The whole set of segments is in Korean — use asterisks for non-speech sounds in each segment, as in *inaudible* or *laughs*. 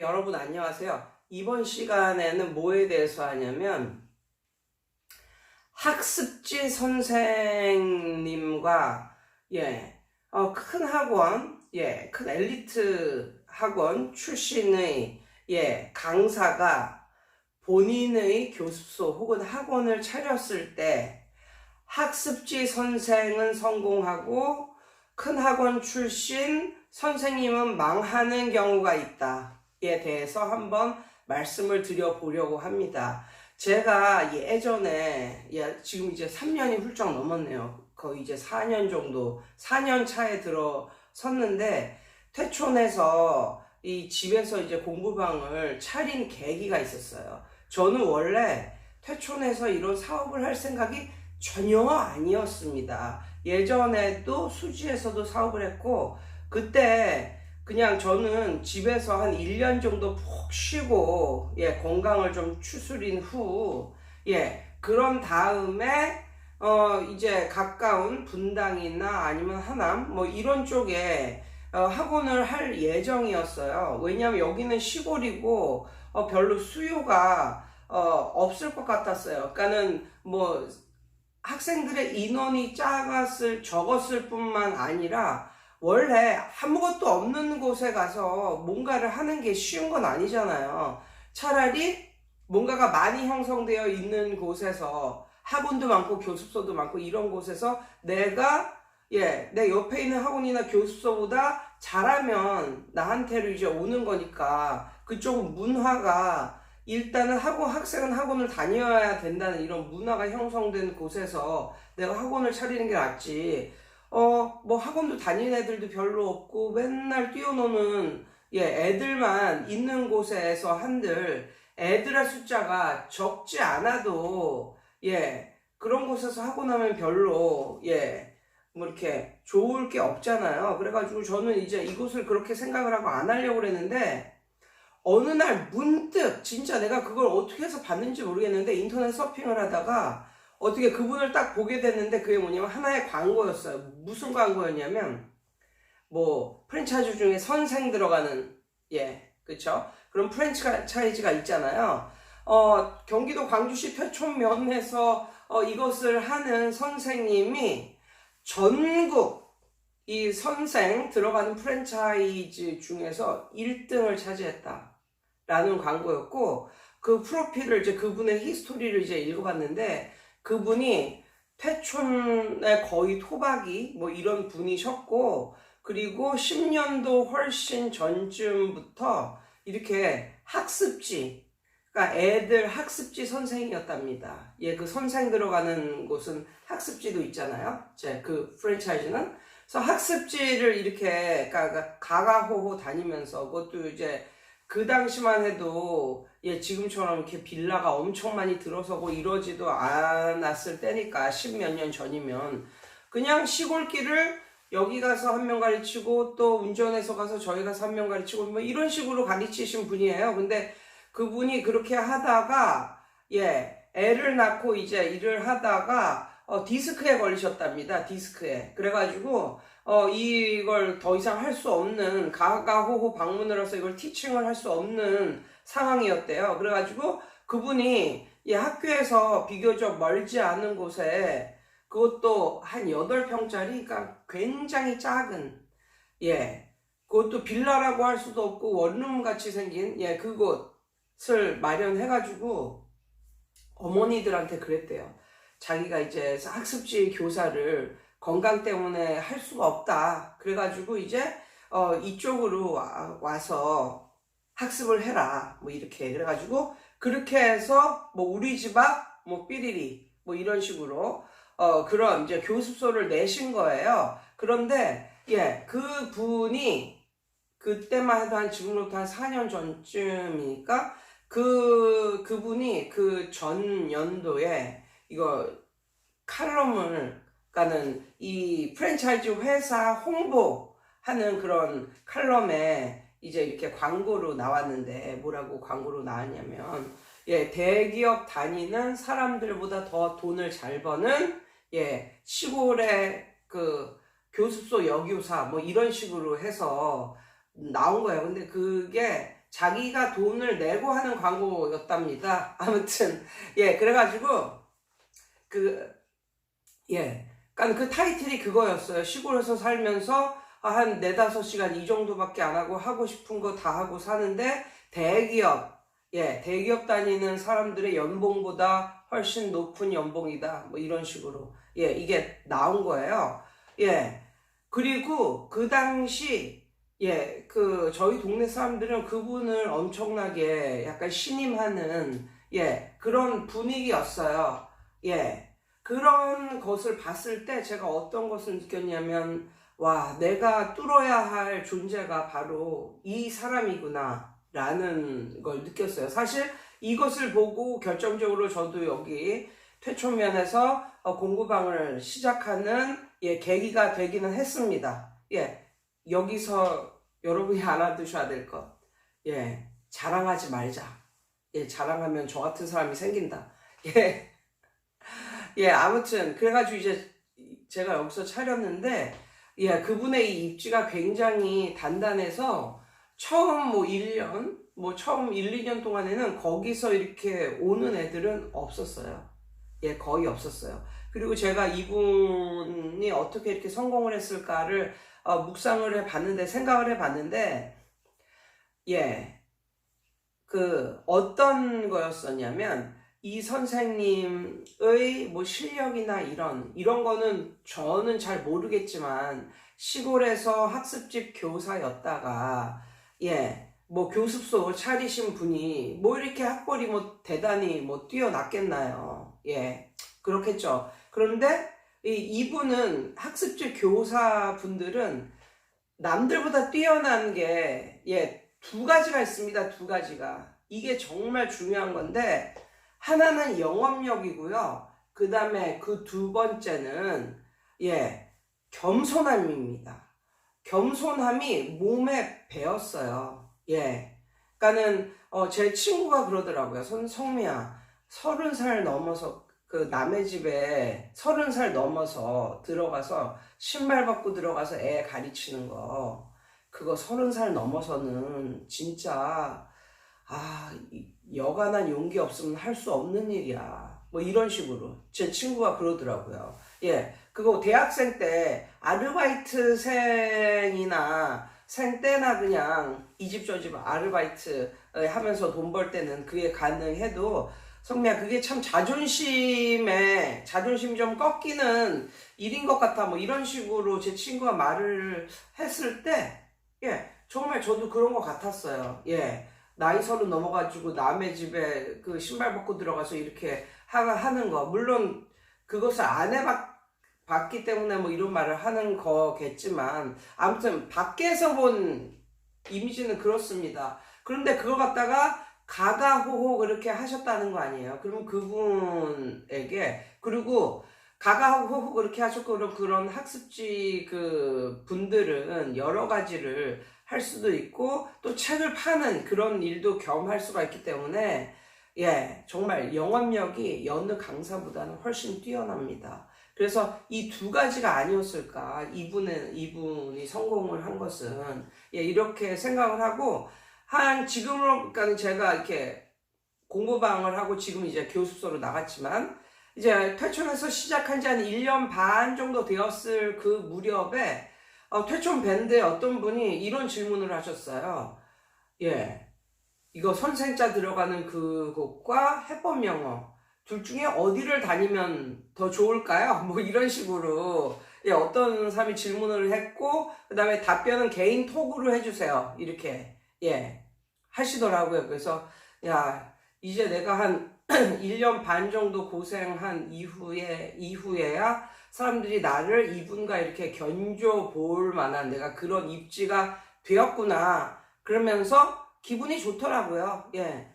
여러분 안녕하세요. 이번 시간에는 뭐에 대해서 하냐면 학습지 선생님과 예, 어, 큰 학원, 예, 큰 엘리트 학원 출신의 예, 강사가 본인의 교습소 혹은 학원을 차렸을 때 학습지 선생은 성공하고 큰 학원 출신 선생님은 망하는 경우가 있다 에 대해서 한번 말씀을 드려보려고 합니다. 제가 예전에 예, 지금 이제 3년이 훌쩍 넘었네요. 거의 이제 4년 정도 4년 차에 들어섰는데 퇴촌해서 이 집에서 이제 공부방을 차린 계기가 있었어요. 저는 원래 퇴촌해서 이런 사업을 할 생각이 전혀 아니었습니다. 예전에도 수지에서도 사업을 했고 그때 그냥 저는 집에서 한 1년 정도 푹 쉬고 예, 건강을 좀 추스린 후 예, 그런 다음에 어 이제 가까운 분당이나 아니면 하남 뭐 이런 쪽에 어, 학원을 할 예정이었어요. 왜냐하면 여기는 시골이고 어, 별로 수요가 어, 없을 것 같았어요. 그러니까는 뭐 학생들의 인원이 작았을 적었을 뿐만 아니라 원래 아무것도 없는 곳에 가서 뭔가를 하는 게 쉬운 건 아니잖아요. 차라리 뭔가가 많이 형성되어 있는 곳에서 학원도 많고 교습소도 많고 이런 곳에서 내가 예, 내 옆에 있는 학원이나 교습소보다 잘하면 나한테로 이제 오는 거니까 그쪽 문화가 일단은 학원 학생은 학원을 다녀야 된다는 이런 문화가 형성된 곳에서 내가 학원을 차리는 게 낫지. 어, 뭐 학원도 다니는 애들도 별로 없고 맨날 뛰어노는 예, 애들만 있는 곳에서 한들 애들의 숫자가 적지 않아도 예, 그런 곳에서 하고 나면 별로 예, 뭐 이렇게 좋을 게 없잖아요. 그래가지고 저는 이제 이곳을 그렇게 생각을 하고 안 하려고 그랬는데 어느 날 문득 진짜 내가 그걸 어떻게 해서 봤는지 모르겠는데 인터넷 서핑을 하다가 어떻게 그분을 딱 보게 됐는데 그게 뭐냐면 하나의 광고였어요. 무슨 광고였냐면 뭐 프랜차이즈 중에 선생 들어가는 예 그쵸 그런 프랜차이즈가 있잖아요. 어 경기도 광주시 태촌면에서 어, 이것을 하는 선생님이 전국 이 선생 들어가는 프랜차이즈 중에서 1등을 차지했다. 라는 광고였고, 그 프로필을 이제 그분의 히스토리를 이제 읽어봤는데, 그분이 태촌의 거의 토박이, 뭐 이런 분이셨고, 그리고 10년도 훨씬 전쯤부터 이렇게 학습지, 그러니까 애들 학습지 선생이었답니다. 예, 그 선생 들어가는 곳은 학습지도 있잖아요. 제 그 프랜차이즈는. 그래서 학습지를 이렇게 그러니까 가가호호 다니면서 그것도 이제 그 당시만 해도 예 지금처럼 이렇게 빌라가 엄청 많이 들어서고 이러지도 않았을 때니까 십몇 년 전이면 그냥 시골길을 여기 가서 한 명 가르치고 또 운전해서 가서 저희 가서 한 명 가르치고 뭐 이런 식으로 가르치신 분이에요. 근데 그분이 그렇게 하다가 예 애를 낳고 이제 일을 하다가 어, 디스크에 걸리셨답니다. 디스크에. 그래가지고, 어, 이걸 더 이상 할 수 없는, 가가호호 방문을 해서 이걸 티칭을 할 수 없는 상황이었대요. 그래가지고, 그분이 이 학교에서 비교적 멀지 않은 곳에, 그것도 한 8평짜리, 그러니까 굉장히 작은, 예, 그것도 빌라라고 할 수도 없고, 원룸 같이 생긴, 예, 그곳을 마련해 가지고, 어머니들한테 그랬대요. 자기가 이제 학습지 교사를 건강 때문에 할 수가 없다. 그래가지고 이제 어 이쪽으로 와, 서 학습을 해라. 뭐 이렇게 그래가지고 그렇게 해서 뭐 우리 집 앞 뭐 삐리리 뭐 이런 식으로 어 그런 이제 교습소를 내신 거예요. 그런데 예 그 분이 그때만 해도 한 지금부터 한 4년 전쯤이니까 그 그분이 그 전 연도에 이거 칼럼을 가는 이 프랜차이즈 회사 홍보하는 그런 칼럼에 이제 이렇게 광고로 나왔는데 뭐라고 광고로 나왔냐면 예 대기업 다니는 사람들보다 더 돈을 잘 버는 예 시골의 그 교습소 여교사 뭐 이런 식으로 해서 나온 거예요. 근데 그게 자기가 돈을 내고 하는 광고였답니다. *laughs* 아무튼 예 그래가지고 그 예, 그러니까 그 타이틀이 그거였어요. 시골에서 살면서 한 네다섯 시간 이 정도밖에 안 하고 하고 싶은 거 다 하고 사는데 대기업 예 대기업 다니는 사람들의 연봉보다 훨씬 높은 연봉이다 뭐 이런 식으로 예 이게 나온 거예요. 예 그리고 그 당시 예, 그 저희 동네 사람들은 그분을 엄청나게 약간 신임하는 예, 그런 분위기였어요. 예. 그런 것을 봤을 때 제가 어떤 것을 느꼈냐면 와, 내가 뚫어야 할 존재가 바로 이 사람이구나 라는 걸 느꼈어요. 사실 이것을 보고 결정적으로 저도 여기 퇴초면에서 어, 공부방을 시작하는 예, 계기가 되기는 했습니다. 예. 여기서 여러분이 *laughs* 알아두셔야 될 것. 예. 자랑하지 말자. 예, 자랑하면 저 같은 사람이 생긴다. 예. 예, 아무튼 그래가지고 이제 제가 여기서 차렸는데 예, 그분의 이 입지가 굉장히 단단해서 처음 뭐 1년, 뭐 처음 1, 2년 동안에는 거기서 이렇게 오는 애들은 없었어요. 예, 거의 없었어요. 그리고 제가 이분이 어떻게 이렇게 성공을 했을까를 어, 묵상을 해봤는데, 생각을 해봤는데, 예, 그 어떤 거였었냐면, 이 선생님의 뭐 실력이나 이런, 이런 거는 저는 잘 모르겠지만, 시골에서 학습집 교사였다가, 예, 뭐 교습소 차리신 분이 뭐 이렇게 학벌이 뭐 대단히 뭐 뛰어났겠나요? 예, 그렇겠죠. 그런데 이, 이분은 학습집 교사분들은 남들보다 뛰어난 게, 예, 두 가지가 있습니다. 두 가지가. 이게 정말 중요한 건데, 하나는 영업력이고요. 그 다음에 그 두 번째는, 예, 겸손함입니다. 겸손함이 몸에 배었어요. 예. 그니까는, 어, 제 친구가 그러더라고요. 선, 성미야, 서른 살 넘어서 그 남의 집에 서른 살 넘어서 들어가서 신발 벗고 들어가서 애 가르치는 거 그거 서른 살 넘어서는 진짜 아 이- 여간한 용기 없으면 할 수 없는 일이야. 뭐 이런 식으로. 제 친구가 그러더라고요. 예 그거 대학생 때 아르바이트생이나 생 때나 그냥 이 집 저 집 아르바이트 하면서 돈 벌 때는 그게 가능해도 성미야 그게 참 자존심에 자존심 좀 꺾이는 일인 것 같아. 뭐 이런 식으로 제 친구가 말을 했을 때 예 정말 저도 그런 것 같았어요. 예 나이 서른 넘어가지고 남의 집에 그 신발 벗고 들어가서 이렇게 하, 하는 거 물론 그것을 안 해봤기 때문에 뭐 이런 말을 하는 거겠지만 아무튼 밖에서 본 이미지는 그렇습니다 그런데 그걸 갖다가 가가호호 그렇게 하셨다는 거 아니에요. 그러면 그분에게 그리고 가가호호 그렇게 하셨고 그런 그런 학습지 그 분들은 여러 가지를 할 수도 있고 또 책을 파는 그런 일도 겸할 수가 있기 때문에 예 정말 영업력이 여느 강사보다는 훨씬 뛰어납니다. 그래서 이 두 가지가 아니었을까 이분은 이분이 성공을 한 것은 예 이렇게 생각을 하고 한 지금으로 그러니까 제가 이렇게 공부방을 하고 지금 이제 교습소로 나갔지만 이제 퇴촌에서 시작한 지 한 1년 반 정도 되었을 그 무렵에 어, 퇴촌 밴드에 어떤 분이 이런 질문을 하셨어요. 예. 이거 선생자 들어가는 그곳과 해법 영어 둘 중에 어디를 다니면 더 좋을까요? *laughs* 뭐 이런 식으로 예, 어떤 사람이 질문을 했고 그 다음에 답변은 개인 톡으로 해주세요. 이렇게 예, 하시더라고요. 그래서, 야, 이제 내가 한 *clears throat* 1년 반 정도 고생한 이후에, 이후에야 사람들이 나를 이분과 이렇게 견줘 볼 만한 내가 그런 입지가 되었구나. 그러면서 기분이 좋더라고요. 예.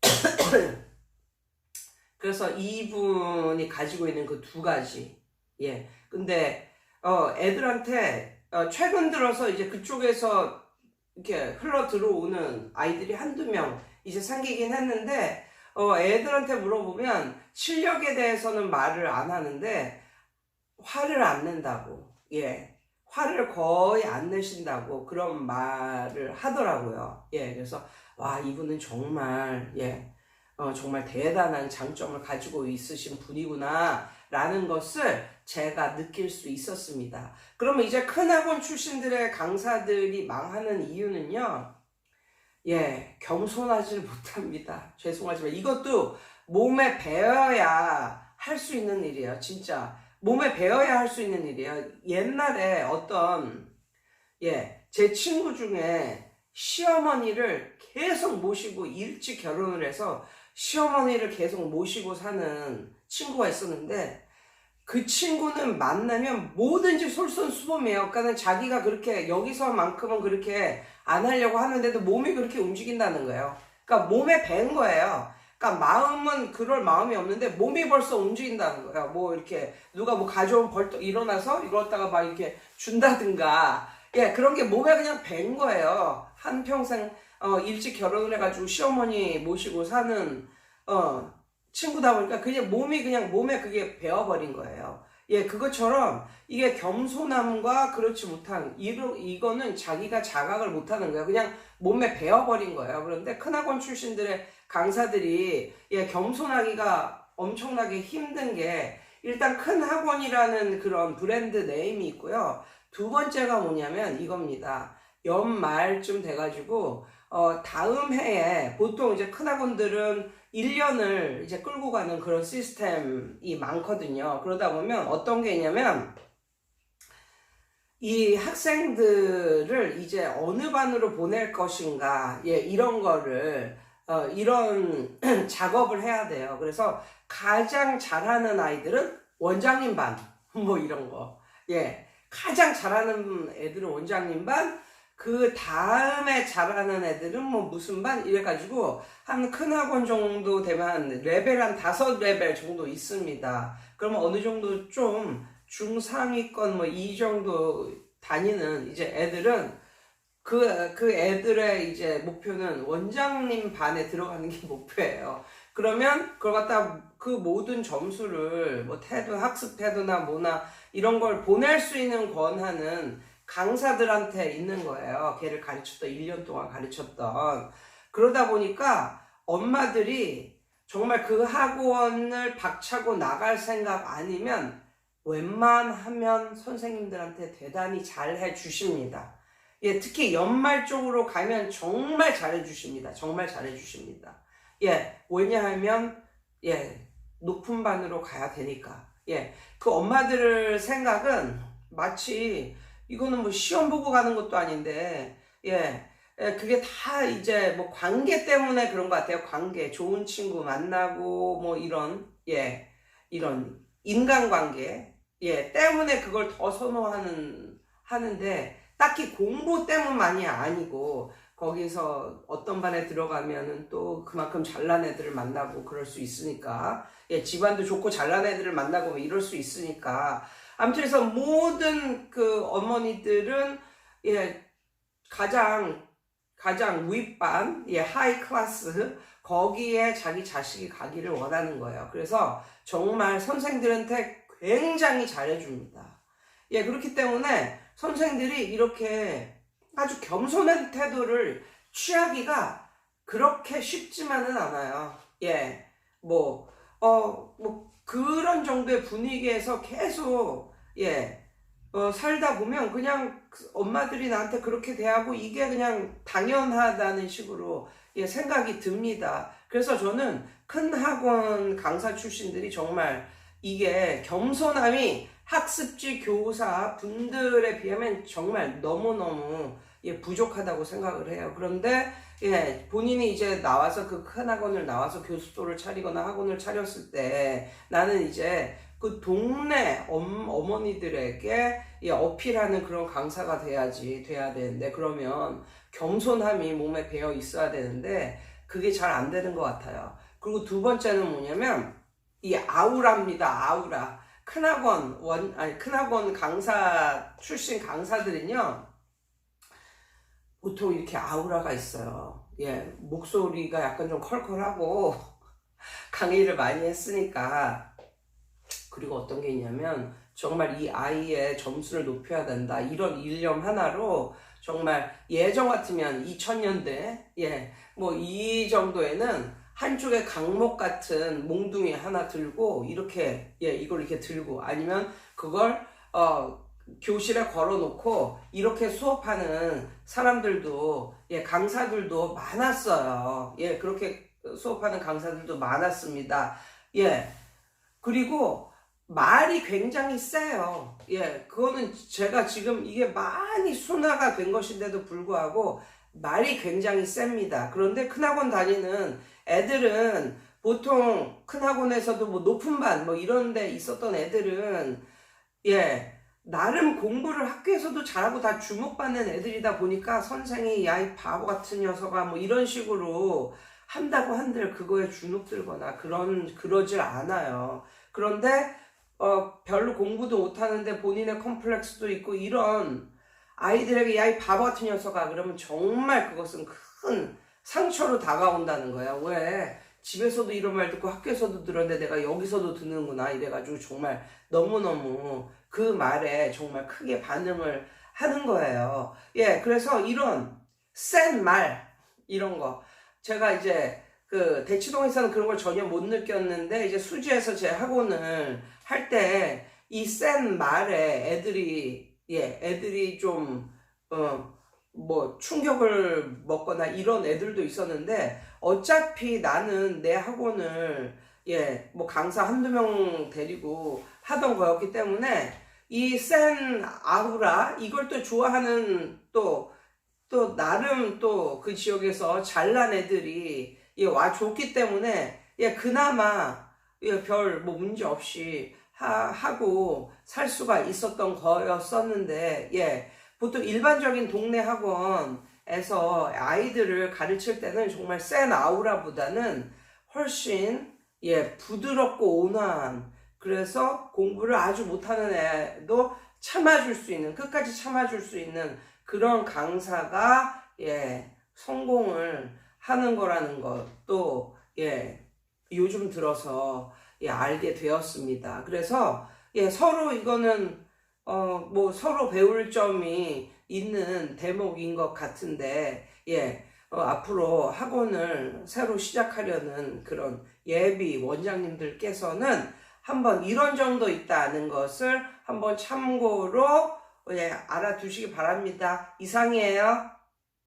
*clears throat* 그래서 이분이 가지고 있는 그 두 가지. 예. 근데, 어, 애들한테, 어, 최근 들어서 이제 그쪽에서 이렇게 흘러 들어오는 아이들이 한두 명 이제 생기긴 했는데 어, 애들한테 물어보면 실력에 대해서는 말을 안 하는데 화를 안 낸다고 예 화를 거의 안 내신다고 그런 말을 하더라고요 예 그래서 와 이분은 정말 예 어, 정말 대단한 장점을 가지고 있으신 분이구나 라는 것을 제가 느낄 수 있었습니다. 그러면 이제 큰 학원 출신들의 강사들이 망하는 이유는요. 예, 겸손하지 못합니다. 죄송하지만 이것도 몸에 배어야 할 수 있는 일이에요. 진짜 몸에 배어야 할 수 있는 일이에요. 옛날에 어떤 예, 제 친구 중에 시어머니를 계속 모시고 일찍 결혼을 해서 시어머니를 계속 모시고 사는 친구가 있었는데 그 친구는 만나면 뭐든지 솔선수범이에요. 그러니까 자기가 그렇게 여기서만큼은 그렇게 안 하려고 하는데도 몸이 그렇게 움직인다는 거예요. 그러니까 몸에 밴 거예요. 그러니까 마음은 그럴 마음이 없는데 몸이 벌써 움직인다는 거예요. 뭐 이렇게 누가 뭐 가져온 벌떡 일어나서 이러다가 막 이렇게 준다든가 예 그런 게 몸에 그냥 밴 거예요. 한 평생 어, 일찍 결혼을 해가지고 시어머니 모시고 사는 어, 친구다 보니까 그냥 몸이 그냥 몸에 그게 배어버린 거예요. 예, 그것처럼 이게 겸손함과 그렇지 못한 이거 이거는 자기가 자각을 못하는 거예요. 그냥 몸에 배어버린 거예요. 그런데 큰학원 출신들의 강사들이 예, 겸손하기가 엄청나게 힘든 게 일단 큰 학원이라는 그런 브랜드 네임이 있고요. 두 번째가 뭐냐면 이겁니다. 연말쯤 돼가지고 어, 다음 해에 보통 이제 큰 학원들은 1년을 이제 끌고 가는 그런 시스템이 많거든요. 그러다 보면 어떤 게 있냐면 이 학생들을 이제 어느 반으로 보낼 것인가, 예, 이런 거를, 어, 이런 *clears throat* 작업을 해야 돼요. 그래서 가장 잘하는 아이들은 원장님 반, *laughs* 뭐 이런 거. 예, 가장 잘하는 애들은 원장님 반, 그 다음에 잘하는 애들은 뭐 무슨 반 이래가지고 한 큰 학원 정도 되면 레벨 한 다섯 레벨 정도 있습니다. 그러면 어느 정도 좀 중상위권 뭐 이 정도 다니는 이제 애들은 그, 그 애들의 이제 목표는 원장님 반에 들어가는 게 *laughs* 목표예요. 그러면 그걸 갖다 그 모든 점수를 뭐 태도, 학습 태도나 뭐나 이런 걸 보낼 수 있는 권한은 강사들한테 있는 거예요. 걔를 가르쳤던 1년 동안 가르쳤던 그러다 보니까 엄마들이 정말 그 학원을 박차고 나갈 생각 아니면 웬만하면 선생님들한테 대단히 잘 해주십니다. 예, 특히 연말 쪽으로 가면 정말 잘해주십니다. 정말 잘해주십니다. 예, 왜냐하면, 예, 높은 반으로 가야 되니까. 예, 그 엄마들 생각은 마치 이거는 뭐 시험 보고 가는 것도 아닌데, 예, 예, 그게 다 이제 뭐 관계 때문에 그런 것 같아요. 관계. 좋은 친구 만나고 뭐 이런, 예, 이런 인간관계, 예, 때문에 그걸 더 선호하는, 하는데, 딱히 공부 때문만이 아니고, 거기서 어떤 반에 들어가면은 또 그만큼 잘난 애들을 만나고 그럴 수 있으니까, 예, 집안도 좋고 잘난 애들을 만나고 뭐 이럴 수 있으니까, 아무튼 그래서 모든 그 어머니들은, 예, 가장 가장 윗반, 예, 하이 클래스, 거기에 자기 자식이 가기를 원하는 거예요. 그래서 정말 선생들한테 굉장히 잘해줍니다. 예, 그렇기 때문에 선생들이 이렇게 아주 겸손한 태도를 취하기가 그렇게 쉽지만은 않아요. 예, 뭐, 어, 뭐, 그런 정도의 분위기에서 계속, 예, 어, 살다 보면 그냥 그 엄마들이 나한테 그렇게 대하고 이게 그냥 당연하다는 식으로 예, 생각이 듭니다. 그래서 저는 큰 학원 강사 출신들이 정말 이게 겸손함이 학습지 교사 분들에 비하면 정말 너무너무 예, 부족하다고 생각을 해요. 그런데 예, 본인이 이제 나와서 그 큰 학원을 나와서 교습소를 차리거나 학원을 차렸을 때 나는 이제 그 동네 엄, 어머니들에게 이 어필하는 그런 강사가 돼야지 돼야 되는데 그러면 겸손함이 몸에 배어 있어야 되는데 그게 잘 안 되는 것 같아요. 그리고 두 번째는 뭐냐면 이 아우라입니다. 아우라. 큰학원 원 아니 큰학원 강사 출신 강사들은요 보통 이렇게 아우라가 있어요. 예 목소리가 약간 좀 컬컬하고 *laughs* 강의를 많이 했으니까 그리고 어떤 게 있냐면 정말 이 아이의 점수를 높여야 된다 이런 일념 하나로 정말 예전 같으면 2000년대 예뭐 이 정도에는 한쪽에 강목 같은 몽둥이 하나 들고 이렇게 예 이걸 이렇게 들고 아니면 그걸 어 교실에 걸어놓고 이렇게 수업하는 사람들도 예 강사들도 많았어요 예 그렇게 수업하는 강사들도 많았습니다 예 그리고 말이 굉장히 세요. 예, 그거는 제가 지금 이게 많이 순화가 된 것인데도 불구하고 말이 굉장히 셉니다. 그런데 큰 학원 다니는 애들은 보통 큰 학원에서도 뭐 높은 반 뭐 이런 데 있었던 애들은 예, 나름 공부를 학교에서도 잘하고 다 주목받는 애들이다 보니까 선생이 야 이 바보 같은 녀석아 뭐 이런 식으로 한다고 한들 그거에 주눅들거나 그런 그러질 않아요. 그런데 어 별로 공부도 못하는데 본인의 컴플렉스도 있고 이런 아이들에게 야 이 바보 같은 녀석아 그러면 정말 그것은 큰 상처로 다가온다는 거야. 왜? 집에서도 이런 말 듣고 학교에서도 들었는데 내가 여기서도 듣는구나 이래가지고 정말 너무너무 그 말에 정말 크게 반응을 하는 거예요. 예, 그래서 이런 센 말, 이런 거. 제가 이제 그 대치동에서는 그런 걸 전혀 못 느꼈는데 이제 수지에서 제 학원을 할 때 이 센 말에 애들이 예 애들이 좀 어 뭐 충격을 먹거나 이런 애들도 있었는데 어차피 나는 내 학원을 예 뭐 강사 한두 명 데리고 하던 거였기 때문에 이 센 아우라 이걸 또 좋아하는 또 또 나름 또 그 지역에서 잘난 애들이 예, 와 줬기 때문에 예, 그나마 예, 별 뭐 문제 없이 하, 하고 살 수가 있었던 거였었는데 예, 보통 일반적인 동네 학원에서 아이들을 가르칠 때는 정말 센 아우라보다는 훨씬 예, 부드럽고 온화한 그래서 공부를 아주 못하는 애도 참아줄 수 있는 끝까지 참아줄 수 있는 그런 강사가 예, 성공을 하는 거라는 것도 예, 요즘 들어서 예, 알게 되었습니다. 그래서 예, 서로 이거는 어, 뭐 서로 배울 점이 있는 대목인 것 같은데 예, 어, 앞으로 학원을 새로 시작하려는 그런 예비 원장님들께서는 한번 이런 정도 있다는 것을 한번 참고로 예, 알아두시기 바랍니다. 이상이에요.